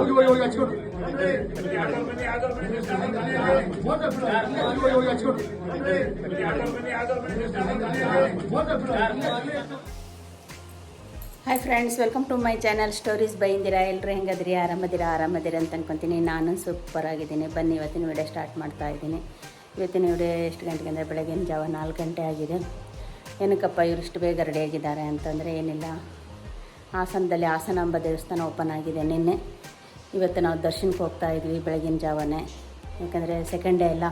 Hi friends welcome to my channel stories ಬೈಂದಿರಾ ಎಲ್ಲರೂ ಹೆಂಗದ್ರಿ? ಆರಾಮದಿರ? ಆರಾಮದಿರ ಅಂತ ಅನ್ಕೊತೀನಿ. ನಾನು ಸೂಪರ್ ಆಗಿದ್ದೀನಿ. ಬನ್ನಿ, ಇವತ್ತಿನ ವಿಡಿಯೋ ಸ್ಟಾರ್ಟ್ ಮಾಡ್ತಾ ಇದ್ದೀನಿ. ಇವತ್ತಿನ ವಿಡಿಯೋ ಎಷ್ಟು ಗಂಟೆಗೆ ಅಂದರೆ ಬೆಳಗಿನ ಜಾವ? ನಾಲ್ಕು ಗಂಟೆ ಆಗಿದೆ. ಏನಕ್ಕಪ್ಪ ಇವರು ಇಷ್ಟು ಬೇಗ ರೆಡಿಯಾಗಿದ್ದಾರೆ ಅಂತಂದರೆ ಏನಿಲ್ಲ. ಹಾಸನದಲ್ಲಿ ಹಾಸನಾಂಬ ದೇವಸ್ಥಾನ ಓಪನ್ ಆಗಿದೆ ನಿನ್ನೆ. ಇವತ್ತು ನಾವು ದರ್ಶನಕ್ಕೆ ಹೋಗ್ತಾ ಇದ್ವಿ ಬೆಳಗಿನ ಜಾವನೇ. ಯಾಕಂದರೆ ಸೆಕೆಂಡ್ ಡೇ ಎಲ್ಲ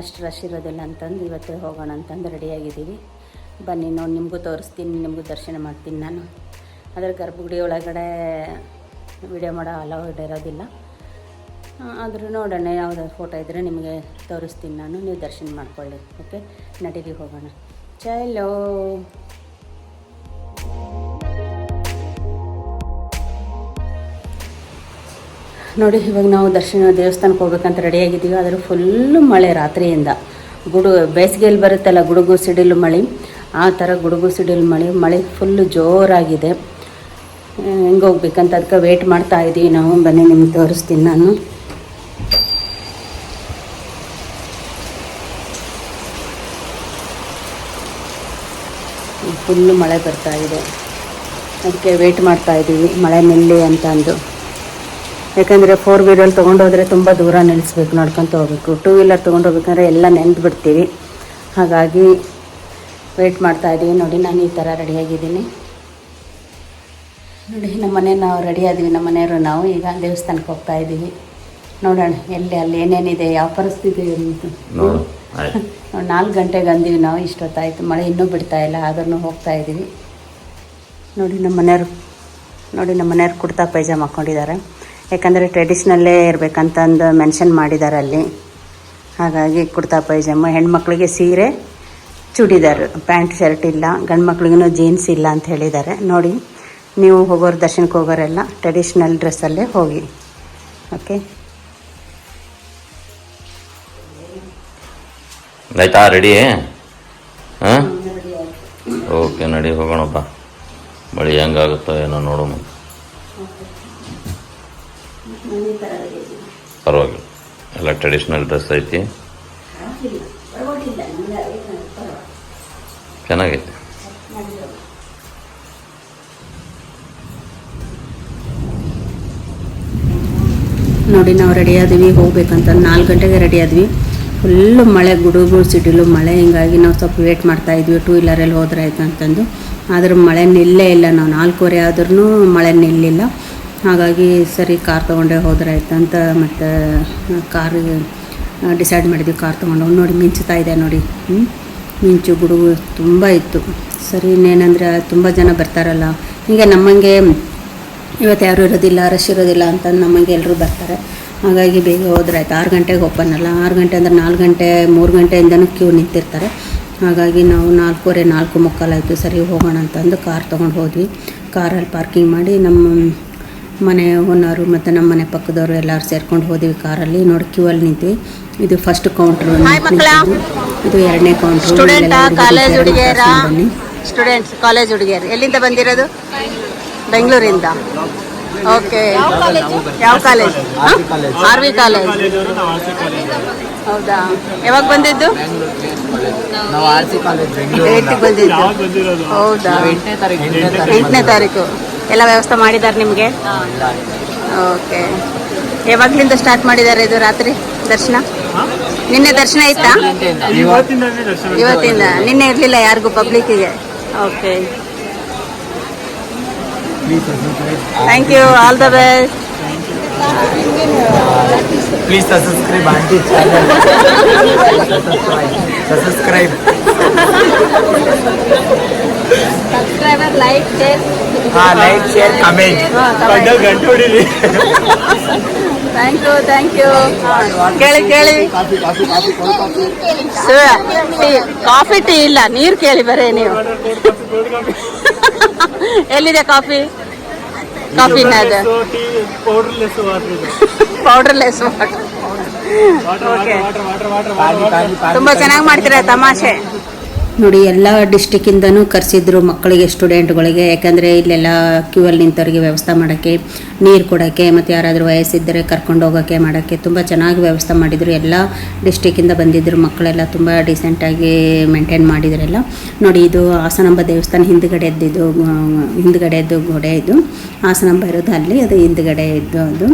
ಅಷ್ಟು ರಶ್ ಇರೋದಿಲ್ಲ ಅಂತಂದು ಇವತ್ತು ಹೋಗೋಣ ಅಂತಂದು ರೆಡಿಯಾಗಿದ್ದೀವಿ ಬನ್ನಿ ನೋಡಿ, ನಿಮಗೂ ತೋರಿಸ್ತೀನಿ, ನಿಮಗೂ ದರ್ಶನ ಮಾಡ್ತೀನಿ ನಾನು. ಅದರ ಗರ್ಭಗುಡಿ ಒಳಗಡೆ ವಿಡಿಯೋ ಮಾಡೋ ಅಲೌಡ್ ಇರೋದಿಲ್ಲ. ಆದರೂ ನೋಡೋಣ, ಯಾವುದಾದ್ರು ಫೋಟೋ ಇದ್ದರೆ ನಿಮಗೆ ತೋರಿಸ್ತೀನಿ ನಾನು, ನೀವು ದರ್ಶನ ಮಾಡ್ಕೊಳ್ಳಿ ಓಕೆ ನಡೀರಿ ಹೋಗೋಣ. ಚಲೋ ನೋಡಿ, ಇವಾಗ ನಾವು ದರ್ಶನ ದೇವಸ್ಥಾನಕ್ಕೆ ಹೋಗ್ಬೇಕಂತ ರೆಡಿಯಾಗಿದ್ದೀವಿ ಆದರೆ ಫುಲ್ಲು ಮಳೆ ರಾತ್ರಿಯಿಂದ. ಗುಡು, ಬೇಸಿಗೆಯಲ್ಲಿ ಬರುತ್ತಲ್ಲ, ಗುಡುಗು ಸಿಡಿಲು ಮಳೆ. ಆ ಥರ ಗುಡುಗು ಸಿಡಿಲು ಮಳೆ. ಮಳೆ ಫುಲ್ಲು ಜೋರಾಗಿದೆ. ಹೆಂಗೆ ಹೋಗ್ಬೇಕಂತ ಅದಕ್ಕೆ ವೆಯ್ಟ್ ಮಾಡ್ತಾ ಇದ್ದೀವಿ ನಾವು. ಬನ್ನಿ, ನಿಮ್ಗೆ ತೋರಿಸ್ತೀನಿ ನಾನು. ಫುಲ್ಲು ಮಳೆ ಬರ್ತಾ ಇದೆ. ಅದಕ್ಕೆ ವೆಯ್ಟ್ ಮಾಡ್ತಾ ಇದ್ದೀವಿ. ಮಳೆ ನಿಲ್ಲಿ ಅಂತ ಅಂದು. ಯಾಕಂದರೆ ಫೋರ್ ವೀಲರ್ ತೊಗೊಂಡೋದ್ರೆ ತುಂಬ ದೂರ ನಿಲ್ಲಿಸ್ಬೇಕು ನಡ್ಕೊತ ಹೋಗ್ಬೇಕು. ಟೂ ವೀಲರ್ ತೊಗೊಂಡು ಹೋಗ್ಬೇಕಂದ್ರೆ ಎಲ್ಲ ನೆನೆದು ಬಿಡ್ತೀವಿ. ಹಾಗಾಗಿ ವೆಯ್ಟ್ ಮಾಡ್ತಾ ಇದ್ದೀವಿ ನೋಡಿ ನಾನು ಈ ಥರ ರೆಡಿಯಾಗಿದ್ದೀನಿ ನೋಡಿ ನಮ್ಮ ಮನೆ ನಾವು ರೆಡಿ ಆದ್ವಿ. ನಮ್ಮ ಮನೆಯವರು ನಾವು ಈಗ ದೇವಸ್ಥಾನಕ್ಕೆ ಹೋಗ್ತಾ ಇದ್ದೀವಿ ನೋಡೋಣ ಎಲ್ಲಿ ಅಲ್ಲಿ ಏನೇನಿದೆ ಯಾವ ಪರಿಸ್ಥಿತಿ ನಾಲ್ಕು ಗಂಟೆಗೆ ಅಂದೀವಿ ನಾವು. ಇಷ್ಟೊತ್ತಾಯಿತು. ಮಳೆ ಇನ್ನೂ ಬಿಡ್ತಾ ಇಲ್ಲ ಆದ್ರೂ ಹೋಗ್ತಾ ಇದ್ದೀವಿ ನೋಡಿ ನಮ್ಮ ಮನೆಯವ್ರು ನೋಡಿ ನಮ್ಮ ಮನೆಯವ್ರು ಕುರ್ತಾ ಪೈಜಾಮ ಹಾಕ್ಕೊಂಡಿದ್ದಾರೆ ಯಾಕಂದರೆ ಟ್ರೆಡಿಷ್ನಲ್ಲೇ ಇರಬೇಕಂತಂದು ಮೆನ್ಷನ್ ಮಾಡಿದ್ದಾರೆ ಅಲ್ಲಿ. ಹಾಗಾಗಿ ಕುರ್ತಾ ಪೈಜಾಮ ಹೆಣ್ಮಕ್ಳಿಗೆ ಸೀರೆ ಚೂಡಿದಾರ್ ಪ್ಯಾಂಟ್ ಶರ್ಟ್ ಇಲ್ಲ ಗಂಡು ಮಕ್ಳಿಗೂ ಜೀನ್ಸ್ ಇಲ್ಲ ಅಂತ ಹೇಳಿದ್ದಾರೆ ನೋಡಿ ನೀವು ಹೋಗೋರು ದರ್ಶನಕ್ಕೆ ಹೋಗೋರೆಲ್ಲ ಟ್ರೆಡಿಷ್ನಲ್ ಡ್ರೆಸ್ಸಲ್ಲೇ ಹೋಗಿ. ಓಕೆ ಆಯ್ತಾ ರೆಡಿ ಹಾಂ? ಓಕೆ ನಡಿ ಹೋಗೋಣಪ್ಪ. ಮಳೆ ಹೆಂಗಾಗುತ್ತೋ ಏನೋ ನೋಡೋಣ. ಪರವಾಗಿಲ್ಲ. ಎಲ್ಲ ಟ್ರೆಡಿಷ್ನಲ್ ಡ್ರೆಸ್ ಐತಿ. ಚೆನ್ನಾಗೈತೆ. ನೋಡಿ ನಾವು ರೆಡಿ ಆದ್ವಿ. ಹೋಗ್ಬೇಕಂತ ನಾಲ್ಕು ಗಂಟೆಗೆ ರೆಡಿ ಆದ್ವಿ. ಫುಲ್ಲು ಮಳೆ ಗುಡುಗು ಸಿಡಿಲು ಮಳೆ. ಹಿಂಗಾಗಿ ನಾವು ಸ್ವಲ್ಪ ವೇಟ್ ಮಾಡ್ತಾ ಇದ್ವಿ. ಟೂ ವೀಲರಲ್ಲಿ ಹೋದ್ರೆ ಆಯ್ತು ಅಂತಂದು. ಆದ್ರೆ ಮಳೆ ನಿಲ್ಲೇ ಇಲ್ಲ. ನಾವು ನಾಲ್ಕೂವರೆ ಆದ್ರೂ ಮಳೆ ನಿಲ್ಲಿಲ್ಲ. ಹಾಗಾಗಿ ಸರಿ ಕಾರ್ ತೊಗೊಂಡೇ ಹೋದ್ರೆ ಅಂತ ಮತ್ತು ಕಾರ್ ಡಿಸೈಡ್ ಮಾಡಿದ್ವಿ ಕಾರ್ ತೊಗೊಂಡು. ನೋಡಿ ಮಿಂಚುತ್ತಾ ಇದೆ ನೋಡಿ? ಮಿಂಚು ಗುಡುಗು ತುಂಬ ಇತ್ತು. ಸರಿ, ಇನ್ನೇನಂದರೆ ತುಂಬ ಜನ ಬರ್ತಾರಲ್ಲ. ಹೀಗೆ ನಮ್ಮಂಗೆ ಇವತ್ತು ಯಾರೂ ಇರೋದಿಲ್ಲ ರಶ್ ಇರೋದಿಲ್ಲ ಅಂತ ನಮಗೆ ಎಲ್ಲರೂ ಬರ್ತಾರೆ. ಹಾಗಾಗಿ ಬೇಗ ಹೋದ್ರೆ ಆಯ್ತು. ಆರು ಗಂಟೆಗೆ ಓಪನ್ ಅಲ್ಲ. ಆರು ಗಂಟೆ ಅಂದರೆ ನಾಲ್ಕು ಗಂಟೆ, ಮೂರು ಗಂಟೆಯಿಂದನೂ ಕ್ಯೂ ನಿಂತಿರ್ತಾರೆ. ಹಾಗಾಗಿ ನಾವು ನಾಲ್ಕೂವರೆ ನಾಲ್ಕು ಮುಕ್ಕಾಲಾಯಿತು. ಸರಿ, ಹೋಗೋಣ ಅಂತಂದು ಕಾರ್ ತೊಗೊಂಡು ಹೋದ್ವಿ. ಕಾರಲ್ಲಿ ಪಾರ್ಕಿಂಗ್ ಮಾಡಿ ನಮ್ಮ ಮನೆ ಓನರು ಮತ್ತು ನಮ್ಮ ಮನೆ ಪಕ್ಕದವರು ಎಲ್ಲರೂ ಸೇರ್ಕೊಂಡು ಹೋದಿವಿ ಕಾರಲ್ಲಿ. ನೋಡಿ ಕ್ಯೂ ಅಲ್ಲಿ ನಿಂತ್ವಿ. ಇದು ಫಸ್ಟ್ ಕೌಂಟ್ರು ಇದು ಎರಡನೇ ಕೌಂಟ್ರು ಸ್ಟೂಡೆಂಟಾ ಕಾಲೇಜ್ ಹುಡುಗಿಯರ? ಸ್ಟೂಡೆಂಟ್ಸ್ ಕಾಲೇಜ್ ಹುಡುಗಿಯರು. ಎಲ್ಲಿಂದ ಬಂದಿರೋದು? ಬೆಂಗಳೂರಿಂದ. ಓಕೆ ಯಾವ ಕಾಲೇಜ್ ಆರ್ ವಿ ಕಾಲೇಜ್ ಹೌದಾ? ಯಾವಾಗ ಬಂದಿದ್ದು? ಬಂದಿದ್ದು ಹೌದಾ ಎಂಟನೇ ತಾರೀಕು ಬೆಂಗಳೂರು ಏಟಿಗೆ ಬಂದಿದ್ದು. ಹೌದಾ ಎಂಟನೇ ತಾರೀಕು. ಎಲ್ಲ ವ್ಯವಸ್ಥೆ ಮಾಡಿದ್ದಾರೆ ನಿಮಗೆ? ಓಕೆ. ಯಾವಾಗ್ಲಿಂದ ಸ್ಟಾರ್ಟ್ ಮಾಡಿದ್ದಾರೆ ಇದು ರಾತ್ರಿ ದರ್ಶನ? ನಿನ್ನೆ ದರ್ಶನ ಇತ್ತಾ? ಇವತ್ತಿಂದ. ನಿನ್ನೆ ಇರಲಿಲ್ಲ ಯಾರಿಗೂ ಪಬ್ಲಿಕ್ಕಿಗೆ okay. Thank you all the best please subscribe subscriber like share ಹಾ like share comment thank you thank you ಕೇಳಿ ಕೇಳಿ. ಕಾಫಿ ಟೀ ಇಲ್ಲ ನೀರು ಕೇಳಿ ಬರೇ ನೀವು. ಎಲ್ಲಿದೆ ಕಾಫಿ? ಕಾಫಿನ ಅದು ಪೌಡರ್ಲೆಸ್ ಓಕೆ ತುಂಬಾ ಚೆನ್ನಾಗಿ ಮಾಡ್ತೀರಾ ತಮಾಷೆ? ನೋಡಿ, ಎಲ್ಲ ಡಿಸ್ಟಿಕ್ಕಿಂದನೂ ಕರೆಸಿದ್ರು ಮಕ್ಕಳಿಗೆ ಸ್ಟೂಡೆಂಟ್ಗಳಿಗೆ ಯಾಕಂದರೆ ಇಲ್ಲೆಲ್ಲ ಕ್ಯೂ ಅಲ್ಲಿ ನಿಂತವ್ರಿಗೆ ವ್ಯವಸ್ಥೆ ಮಾಡೋಕ್ಕೆ, ನೀರು ಕೊಡೋಕ್ಕೆ, ಮತ್ತು ಯಾರಾದರೂ ವಯಸ್ಸಿದ್ದರೆ ಕರ್ಕೊಂಡು ಹೋಗೋಕ್ಕೆ ಮಾಡೋಕ್ಕೆ ತುಂಬ ಚೆನ್ನಾಗಿ ವ್ಯವಸ್ಥೆ ಮಾಡಿದರು. ಎಲ್ಲ ಡಿಸ್ಟಿಕ್ಕಿಂದ ಬಂದಿದ್ದರು ಮಕ್ಕಳೆಲ್ಲ, ತುಂಬ ಡಿಸೆಂಟಾಗಿ ಮೇಂಟೈನ್ ಮಾಡಿದ್ರೆಲ್ಲ. ನೋಡಿ, ಇದು ಹಾಸನಾಂಬ ದೇವಸ್ಥಾನ ಹಿಂದ್ಗಡೆದ್ದು ಹಿಂದ್ಗಡೆದ್ದು ಗೋಡೆ ಇದು. ಹಾಸನಾಂಬ ಇರೋದು ಅಲ್ಲಿ, ಅದು ಹಿಂದ್ಗಡೆ ಇದ್ದು ಅದು.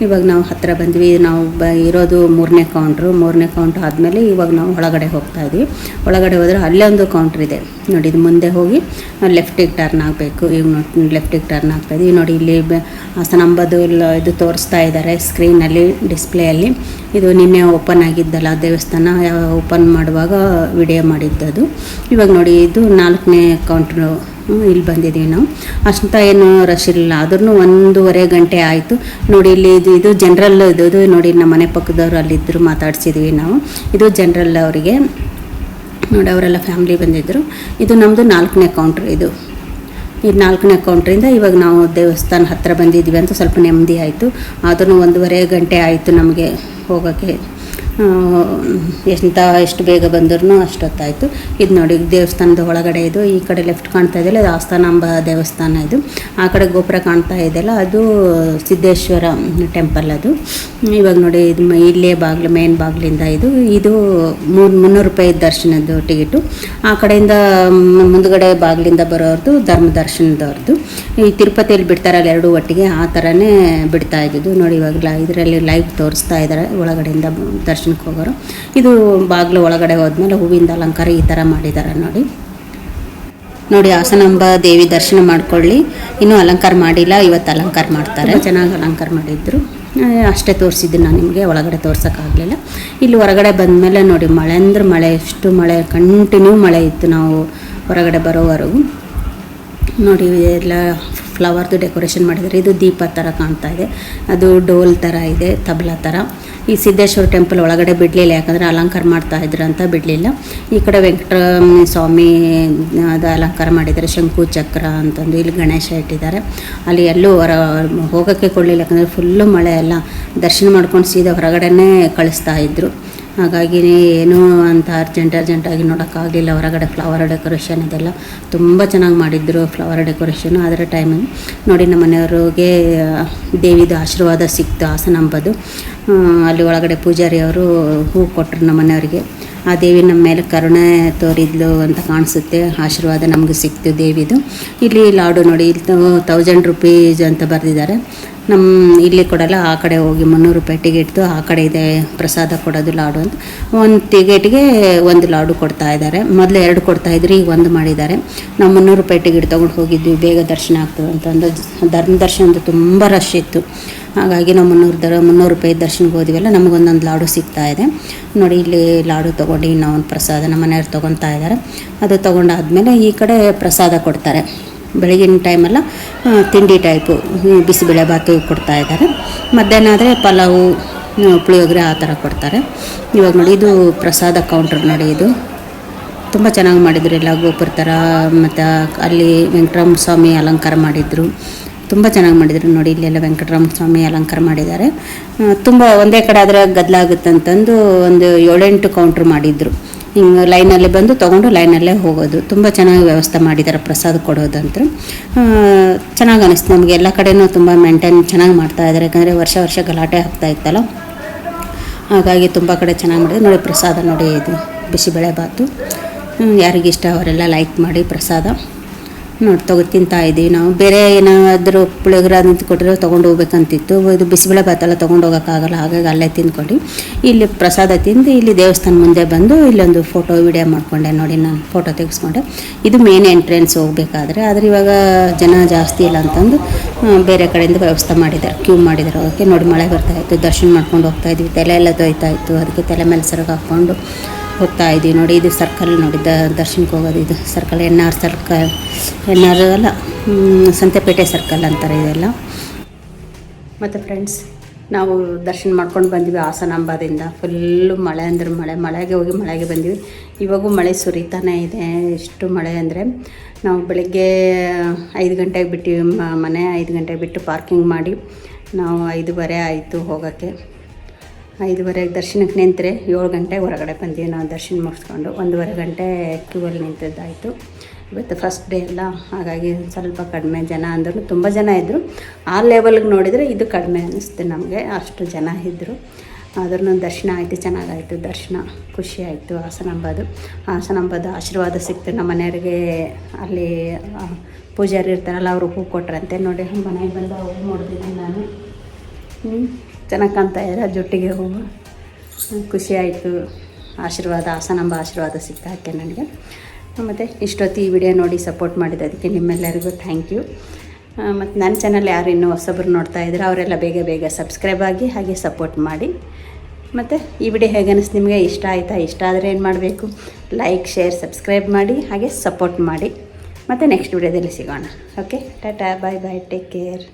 ಇವಾಗ ನಾವು ಹತ್ತಿರ ಬಂದ್ವಿ, ನಾವು ಬ ಇರೋದು ಮೂರನೇ ಕೌಂಟ್ರು ಮೂರನೇ ಕೌಂಟ್ರ್ ಆದಮೇಲೆ ಇವಾಗ ನಾವು ಒಳಗಡೆ ಹೋಗ್ತಾ ಇದ್ವಿ. ಒಳಗಡೆ ಹೋದರೆ ಅಲ್ಲೇ ಒಂದು ಕೌಂಟ್ರ್ ಇದೆ. ನೋಡಿ, ಇದು ಮುಂದೆ ಹೋಗಿ ಲೆಫ್ಟಿಗೆ ಟರ್ನ್ ಆಗಬೇಕು. ಈಗ ನೋಡಿ ಲೆಫ್ಟಿಗೆ ಟರ್ನ್ ಆಗ್ತಾ ಇದೀವಿ. ನೋಡಿ, ಇಲ್ಲಿ ಲ- ಇದು ತೋರಿಸ್ತಾ ಇದ್ದಾರೆ ಸ್ಕ್ರೀನಲ್ಲಿ ಡಿಸ್ಪ್ಲೇಯಲ್ಲಿ ಇದು ನಿನ್ನೆ ಓಪನ್ ಆಗಿದ್ದಲ್ಲ, ದೇವಸ್ಥಾನ ಓಪನ್ ಮಾಡುವಾಗ ವಿಡಿಯೋ ಮಾಡಿದ್ದದು. ಇವಾಗ ನೋಡಿ, ಇದು ನಾಲ್ಕನೇ ಕೌಂಟ್ರು ಇಲ್ಲಿ ಬಂದಿದ್ದೀವಿ ನಾವು. ಅಷ್ಟಂತ ಏನು ರಶ್ ಇರಲಿಲ್ಲ. ಆದ್ರೂ ಒಂದೂವರೆ ಗಂಟೆ ಆಯಿತು. ನೋಡಿ ಇಲ್ಲಿ ಇದು ಇದು ಜನರಲ್ ಇದು ನೋಡಿ ನಮ್ಮ ಮನೆ ಪಕ್ಕದವ್ರು ಅಲ್ಲಿದ್ದರು ಮಾತಾಡ್ಸಿದ್ವಿ ನಾವು. ಇದು ಜನರಲ್ ಅವರಿಗೆ. ನೋಡಿ ಅವರೆಲ್ಲ ಫ್ಯಾಮ್ಲಿ ಬಂದಿದ್ದರು ಇದು ನಮ್ಮದು ನಾಲ್ಕನೇ ಕೌಂಟ್ರ್ ಇದು. ಈ ನಾಲ್ಕನೇ ಕೌಂಟ್ರಿಂದ ಇವಾಗ ನಾವು ದೇವಸ್ಥಾನ ಹತ್ತಿರ ಬಂದಿದ್ದೀವಿ ಅಂತ ಸ್ವಲ್ಪ ನೆಮ್ಮದಿ ಆಯಿತು. ಆದ್ರೂ ಒಂದೂವರೆ ಗಂಟೆ ಆಯಿತು ನಮಗೆ ಹೋಗೋಕ್ಕೆ. ಎಂತ ಎಷ್ಟು ಬೇಗ ಬಂದ್ರೂ ಅಷ್ಟೊತ್ತಾಯಿತು. ಇದು ನೋಡಿ, ದೇವಸ್ಥಾನದ ಒಳಗಡೆ ಇದು, ಈ ಕಡೆ ಲೆಫ್ಟ್ ಕಾಣ್ತಾ ಇದೆಯಲ್ಲ ಅದು ಆಸ್ಥಾನಾಂಬ ದೇವಸ್ಥಾನ ಇದು. ಆ ಕಡೆ ಗೋಪುರ ಕಾಣ್ತಾ ಇದೆಯಲ್ಲ, ಅದು ಸಿದ್ದೇಶ್ವರ ಟೆಂಪಲ್ ಅದು. ಇವಾಗ ನೋಡಿ, ಇದು ಇಲ್ಲೇ ಬಾಗಿಲು ಮೇನ್ ಬಾಗಿಲಿಂದ ಇದು. ಇದು ಮೂರು, ಮುನ್ನೂರು ರೂಪಾಯಿ ದರ್ಶನದ್ದು ಟಿಕೆಟು ಆ ಕಡೆಯಿಂದ ಮುಂದುಗಡೆ ಬಾಗಿಲಿಂದ ಬರೋರ್ದು ಧರ್ಮ ದರ್ಶನದವ್ರದ್ದು ಈ ತಿರುಪತಿಯಲ್ಲಿ ಬಿಡ್ತಾರಲ್ಲ ಎರಡು ಒಟ್ಟಿಗೆ, ಆ ಥರನೇ ಬಿಡ್ತಾ ಇದ್ದಿದ್ದು. ನೋಡಿ, ಇವಾಗ ಇದರಲ್ಲಿ ಲೈವ್ ತೋರಿಸ್ತಾ ಇದ್ದಾರೆ ಒಳಗಡೆಯಿಂದ ಬ- ದರ್ಶನಕ್ಕೆ ಹೋಗೋರು ಇದು ಬಾಗಿಲು ಒಳಗಡೆ ಹೋದ್ಮೇಲೆ ಹೂವಿಂದ ಅಲಂಕಾರ ಈ ಥರ ಮಾಡಿದ್ದಾರೆ ನೋಡಿ. ನೋಡಿ ಹಾಸನಾಂಬ ದೇವಿ ದರ್ಶನ ಮಾಡ್ಕೊಳ್ಳಿ. ಇನ್ನೂ ಅಲಂಕಾರ ಮಾಡಿಲ್ಲ ಇವತ್ತು ಅಲಂಕಾರ ಮಾಡ್ತಾರೆ. ಚೆನ್ನಾಗಿ ಅಲಂಕಾರ ಮಾಡಿದ್ರು. ಅಷ್ಟೇ ತೋರಿಸಿದ್ದು ನಾನು ನಿಮಗೆ ಒಳಗಡೆ ತೋರ್ಸೋಕ್ಕಾಗಲಿಲ್ಲ. ಇಲ್ಲಿ ಹೊರಗಡೆ ಬಂದಮೇಲೆ ನೋಡಿ ಮಳೆ ಅಂದ್ರೆ ಮಳೆ ಎಷ್ಟು ಮಳೆ ಕಂಟಿನ್ಯೂ ಮಳೆ ಇತ್ತು ನಾವು ಹೊರಗಡೆ ಬರೋವರೆಗೂ. ನೋಡಿ ಎಲ್ಲ ಫ್ಲವರ್ದು ಡೆಕೋರೇಷನ್ ಮಾಡಿದ್ದಾರೆ. ಇದು ದೀಪ ಥರ ಕಾಣ್ತಾ ಇದೆ. ಅದು ಡೋಲ್ ಥರ ಇದೆ, ತಬಲಾ ಥರ ಈ ಸಿದ್ದೇಶ್ವರ ಟೆಂಪಲ್ ಒಳಗಡೆ ಬಿಡಲಿಲ್ಲ, ಯಾಕಂದರೆ ಅಲಂಕಾರ ಮಾಡ್ತಾ ಇದ್ರು ಅಂತ ಬಿಡಲಿಲ್ಲ. ಈ ಕಡೆ ವೆಂಕಟ ಸ್ವಾಮಿ, ಅದು ಅಲಂಕಾರ ಮಾಡಿದ್ದಾರೆ. ಶಂಕು ಚಕ್ರ ಅಂತಂದು ಇಲ್ಲಿ ಗಣೇಶ ಇಟ್ಟಿದ್ದಾರೆ. ಅಲ್ಲಿ ಎಲ್ಲೂ ಹೊರ, ಹೋಗೋಕ್ಕೆ ಕೊಡಲಿಲ್ಲ, ಯಾಕಂದರೆ ಫುಲ್ಲು ಮಳೆ ಎಲ್ಲ. ದರ್ಶನ ಮಾಡ್ಕೊಂಡು ಸೀದಾ ಹೊರಗಡೆನೇ ಕಳಿಸ್ತಾ ಇದ್ರು. ಹಾಗಾಗಿ ಏನೂ ಅಂತ ಅರ್ಜೆಂಟ್ ಅರ್ಜೆಂಟಾಗಿ ನೋಡೋಕ್ಕಾಗಲಿಲ್ಲ. ಹೊರಗಡೆ ಫ್ಲವರ್ ಡೆಕೋರೇಷನ್ ಇದೆಲ್ಲ ತುಂಬ ಚೆನ್ನಾಗಿ ಮಾಡಿದ್ರು ಫ್ಲವರ್ ಡೆಕೋರೇಷನು ಅದರ ಟೈಮಿಂಗ್ ನೋಡಿ ನಮ್ಮ ಮನೆಯವ್ರಿಗೆ ದೇವಿದು ಆಶೀರ್ವಾದ ಸಿಕ್ತು ಹಾಸನಾಂಬದು ಅಲ್ಲಿ ಒಳಗಡೆ ಪೂಜಾರಿ ಅವರು ಹೂ ಕೊಟ್ಟರು ನಮ್ಮ ಮನೆಯವರಿಗೆ. ಆ ದೇವಿ ನಮ್ಮ ಮೇಲೆ ಕರುಣೆ ತೋರಿದ್ಲು ಅಂತ ಕಾಣಿಸುತ್ತೆ. ಆಶೀರ್ವಾದ ನಮಗೆ ಸಿಕ್ತು ದೇವಿದು ಇಲ್ಲಿ ಲಾಡು ನೋಡಿ, ಇಲ್ಲಿ ತೌಸಂಡ್ ರುಪೀಸ್ ಅಂತ ಬರೆದಿದ್ದಾರೆ. ನಮ್ಮ ಇಲ್ಲಿ ಕೊಡಲ್ಲ, ಆ ಕಡೆ ಹೋಗಿ ಮುನ್ನೂರು ರೂಪಾಯಿ ಟಿಕೆಟ್ದು ಆ ಕಡೆ ಇದೆ ಪ್ರಸಾದ ಕೊಡೋದು ಲಾಡು ಅಂತ. ಒಂದು ಟಿಕೆಟ್ಗೆ ಒಂದು ಲಾಡು ಕೊಡ್ತಾ ಇದ್ದಾರೆ. ಮೊದಲು ಎರಡು ಕೊಡ್ತಾ ಇದ್ರು, ಈಗ ಒಂದು ಮಾಡಿದ್ದಾರೆ. ನಾವು ಮುನ್ನೂರು ರೂಪಾಯಿ ಟಿಕೆಟ್ ತೊಗೊಂಡು ಹೋಗಿದ್ವಿ, ಬೇಗ ದರ್ಶನ ಆಗ್ತದೆ ಅಂತಂದು ಧರ್ಮ ದರ್ಶನದ್ದು ತುಂಬ ರಶ್ ಇತ್ತು. ಹಾಗಾಗಿ ನಾವು ಮುನ್ನೂರು ದರ, ಮುನ್ನೂರು ರೂಪಾಯಿ ದರ್ಶನಕ್ಕೆ ಹೋದಿವಲ್ಲ, ನಮಗೊಂದೊಂದು ಲಾಡು ಸಿಗ್ತಾ ಇದೆ. ನೋಡಿ, ಇಲ್ಲಿ ಲಾಡು ತೊಗೊಂಡು ನಾವು ಒಂದು ಪ್ರಸಾದ ನಮ್ಮ ಮನೆಯವ್ರು ತೊಗೊತಾ ಇದ್ದಾರೆ. ಅದು ತೊಗೊಂಡಾದ್ಮೇಲೆ ಈ ಕಡೆ ಪ್ರಸಾದ ಕೊಡ್ತಾರೆ. ಬೆಳಗಿನ ಟೈಮೆಲ್ಲ ತಿಂಡಿ ಟೈಪು ಈ ಬಿಸಿಬೇಳೆ ಬಾತು ಕೊಡ್ತಾ ಇದ್ದಾರೆ. ಮಧ್ಯಾಹ್ನ ಆದರೆ ಪಲಾವು ಪುಳಿಯೋಗರೆ ಆ ಥರ ಕೊಡ್ತಾರೆ. ಇವಾಗ ನೋಡಿ, ಇದು ಪ್ರಸಾದ ಕೌಂಟ್ರ್ ನೋಡಿ ಇದು. ತುಂಬ ಚೆನ್ನಾಗಿ ಮಾಡಿದ್ರು. ಎಲ್ಲ ಗೋಪುರ ಥರ, ಮತ್ತು ಅಲ್ಲಿ ವೆಂಕಟರಾಮ ಸ್ವಾಮಿ ಅಲಂಕಾರ ಮಾಡಿದ್ರು. ತುಂಬ ಚೆನ್ನಾಗಿ ಮಾಡಿದ್ರು ನೋಡಿ ಇಲ್ಲೆಲ್ಲ ವೆಂಕಟರಾಮ ಸ್ವಾಮಿ ಅಲಂಕಾರ ಮಾಡಿದ್ದಾರೆ. ತುಂಬ ಒಂದೇ ಕಡೆ ಆದರೆ ಗದ್ದಲಾಗುತ್ತೆ ಅಂತಂದು ಒಂದು ಏಳೆಂಟು ಕೌಂಟ್ರ್ ಮಾಡಿದ್ರು. ಹಿಂಗೆ ಲೈನಲ್ಲಿ ಬಂದು ತೊಗೊಂಡು ಲೈನಲ್ಲೇ ಹೋಗೋದು. ತುಂಬ ಚೆನ್ನಾಗಿ ವ್ಯವಸ್ಥೆ ಮಾಡಿದ್ದಾರೆ ಪ್ರಸಾದ ಕೊಡೋದಂತ. ಚೆನ್ನಾಗಿ ಅನಿಸ್ತು ನಮಗೆ. ಎಲ್ಲ ಕಡೆಯೂ ತುಂಬ ಮೇಂಟೈನ್ ಚೆನ್ನಾಗಿ ಮಾಡ್ತಾ ಇದ್ದಾರೆ. ಯಾಕಂದರೆ ವರ್ಷ ವರ್ಷ ಗಲಾಟೆ ಆಗ್ತಾ ಇತ್ತಲ್ಲ. ಹಾಗಾಗಿ ತುಂಬ ಕಡೆ ಚೆನ್ನಾಗಿ ಮಾಡಿದ್ರು ನೋಡಿ ಪ್ರಸಾದ ನೋಡಿ ಇದು ಬಿಸಿಬೇಳೆ ಬಾತು ಯಾರಿಗಿಷ್ಟ ಅವರೆಲ್ಲ ಲೈಕ್ ಮಾಡಿ ಪ್ರಸಾದ. ನೋಡಿ ತಗೋ ತಿಂತಾ ಇದ್ದೀವಿ ನಾವು. ಬೇರೆ ಏನಾದರೂ ಪುಳಿಯೋಗರೆ ಅದಂತ ಕೊಟ್ಟರೆ ತೊಗೊಂಡು ಹೋಗ್ಬೇಕಂತಿತ್ತು. ಇದು ಬಿಸಿಬೇಳೆ ಭಾತೆಲ್ಲ ತೊಗೊಂಡು ಹೋಗೋಕ್ಕಾಗಲ್ಲ, ಹಾಗಾಗಿ ಅಲ್ಲೇ ತಿಂದ್ಕೊಂಡು. ಇಲ್ಲಿ ಪ್ರಸಾದ ತಿಂದು ಇಲ್ಲಿ ದೇವಸ್ಥಾನ ಮುಂದೆ ಬಂದು ಇಲ್ಲೊಂದು ಫೋಟೋ ವಿಡಿಯೋ ಮಾಡಿಕೊಂಡೆ ನೋಡಿ, ನಾನು ಫೋಟೋ ತೆಗೆಸ್ಕೊಂಡೆ. ಇದು ಮೇನ್ ಎಂಟ್ರೆನ್ಸ್ ಹೋಗಬೇಕಾದ್ರೆ. ಆದರೆ ಇವಾಗ ಜನ ಜಾಸ್ತಿ ಇಲ್ಲ ಅಂತಂದು ಬೇರೆ ಕಡೆಯಿಂದ ವ್ಯವಸ್ಥೆ ಮಾಡಿದ್ದಾರೆ ಕ್ಯೂ ಮಾಡಿದ್ದಾರೆ. ಅದಕ್ಕೆ ನೋಡಿ ಮಳೆ ಬರ್ತಾಯಿತ್ತು ದರ್ಶನ ಮಾಡ್ಕೊಂಡು ಹೋಗ್ತಾಯಿದ್ವಿ ತಲೆ ಎಲ್ಲ ತೊಯ್ತಾಯಿತ್ತು ಅದಕ್ಕೆ ತಲೆ ಮೇಲೆ ಸರಗಾಕ್ಕೊಂಡು ಹೋಗ್ತಾ ಇದ್ದೀವಿ ನೋಡಿ, ಇದು ಸರ್ಕಲ್ ನೋಡಿ ದರ್ಶನಕ್ಕೆ ಹೋಗೋದು ಇದು circle N R circle N R ಅಲ್ಲ ಸಂತೆಪೇಟೆ ಸರ್ಕಲ್ ಅಂತಾರೆ ಇದೆಲ್ಲ. ಮತ್ತು ಫ್ರೆಂಡ್ಸ್ ನಾವು ದರ್ಶನ ಮಾಡ್ಕೊಂಡು ಬಂದ್ವಿ ಹಾಸನಾಂಬದಿಂದ. ಫುಲ್ಲು ಮಳೆ ಅಂದ್ರೆ ಮಳೆ, ಮಳೆಗೆ ಹೋಗಿ ಮಳೆಗೆ ಬಂದಿವಿ. ಇವಾಗೂ ಮಳೆ ಸುರಿತಾನೇ ಇದೆ, ಎಷ್ಟು ಮಳೆ ಅಂದರೆ. ನಾವು ಬೆಳಗ್ಗೆ ಐದು ಗಂಟೆಗೆ ಬಿಟ್ಟು ಮನೆ ಐದು ಗಂಟೆಗೆ ಬಿಟ್ಟು ಪಾರ್ಕಿಂಗ್ ಮಾಡಿ, ನಾವು ಐದೂವರೆ ಆಯಿತು ಹೋಗೋಕ್ಕೆ. ಐದುವರೆಗೆ ದರ್ಶನಕ್ಕೆ ನಿಂತರೆ ಏಳು ಗಂಟೆ ಹೊರಗಡೆ ಬಂದೀವಿ. ನಾವು ದರ್ಶನ ಮುಗಿಸ್ಕೊಂಡು ಒಂದೂವರೆ ಗಂಟೆ ಕ್ಯೂವಲ್ಲಿ ನಿಂತಿದ್ದಾಯಿತು. ಇವತ್ತು ಫಸ್ಟ್ ಡೇ ಅಲ್ಲ. ಹಾಗಾಗಿ ಸ್ವಲ್ಪ ಕಡಿಮೆ ಜನ ಅಂದ್ರೂ ತುಂಬ ಜನ ಇದ್ದರು ಆ ಲೆವೆಲ್ಗೆ ನೋಡಿದರೆ ಇದು ಕಡಿಮೆ ಅನ್ನಿಸ್ತು ನಮಗೆ. ಅಷ್ಟು ಜನ ಇದ್ದರು ಆದ್ರೂ ದರ್ಶನ ಆಯಿತು, ಚೆನ್ನಾಗಾಯಿತು. ದರ್ಶನ ಖುಷಿ ಆಯಿತು, ಹಾಸನಾಂಬದು. ಹಾಸನಾಂಬದ ಆಶೀರ್ವಾದ ಸಿಕ್ತು. ನಮ್ಮ ಮನೆಯವ್ರಿಗೆ ಅಲ್ಲಿ ಪೂಜಾರಿ ಇರ್ತಾರಲ್ಲ, ಅವರು ಹೂ ಕೊಟ್ರಂತೆ. ನೋಡಿ, ಮನೆಗೆ ಬಂದು ಹೂ ನೋಡ್ತಿದ್ದೀನಿ ನಾನು. ಹ್ಞೂ ಚೆನ್ನಾಗಿ ಕಾಣ್ತಾ ಇದ್ದಾರೆ ಜೊಟ್ಟಿಗೆ ಹೋಗು. ಖುಷಿ ಆಯಿತು ಆಶೀರ್ವಾದ, ಆಸನಂಬ ಆಶೀರ್ವಾದ ಸಿಕ್ಕಾಕೆ ನನಗೆ. ಮತ್ತು ಇಷ್ಟೊತ್ತು ಈ ವಿಡಿಯೋ ನೋಡಿ ಸಪೋರ್ಟ್ ಮಾಡಿದ್ದದಕ್ಕೆ ನಿಮ್ಮೆಲ್ಲರಿಗೂ ಥ್ಯಾಂಕ್ ಯು ಮತ್ತು ನನ್ನ ಚಾನಲ್ ಯಾರು ಇನ್ನೂ ಹೊಸಬ್ರು ನೋಡ್ತಾ ಇದ್ರೆ ಅವರೆಲ್ಲ ಬೇಗ ಬೇಗ ಸಬ್ಸ್ಕ್ರೈಬ್ ಆಗಿ ಹಾಗೆ ಸಪೋರ್ಟ್ ಮಾಡಿ. ಮತ್ತು ಈ ವಿಡಿಯೋ ಹೇಗೆ ಅನಿಸ್ತು ನಿಮಗೆ? ಇಷ್ಟ ಆಯಿತಾ? ಇಷ್ಟ ಆದರೆ ಏನು ಮಾಡಬೇಕು? ಲೈಕ್ ಶೇರ್ ಸಬ್ಸ್ಕ್ರೈಬ್ ಮಾಡಿ, ಹಾಗೆ ಸಪೋರ್ಟ್ ಮಾಡಿ. ಮತ್ತು ನೆಕ್ಸ್ಟ್ ವಿಡಿಯೋದಲ್ಲಿ ಸಿಗೋಣ. Okay tata bye bye take care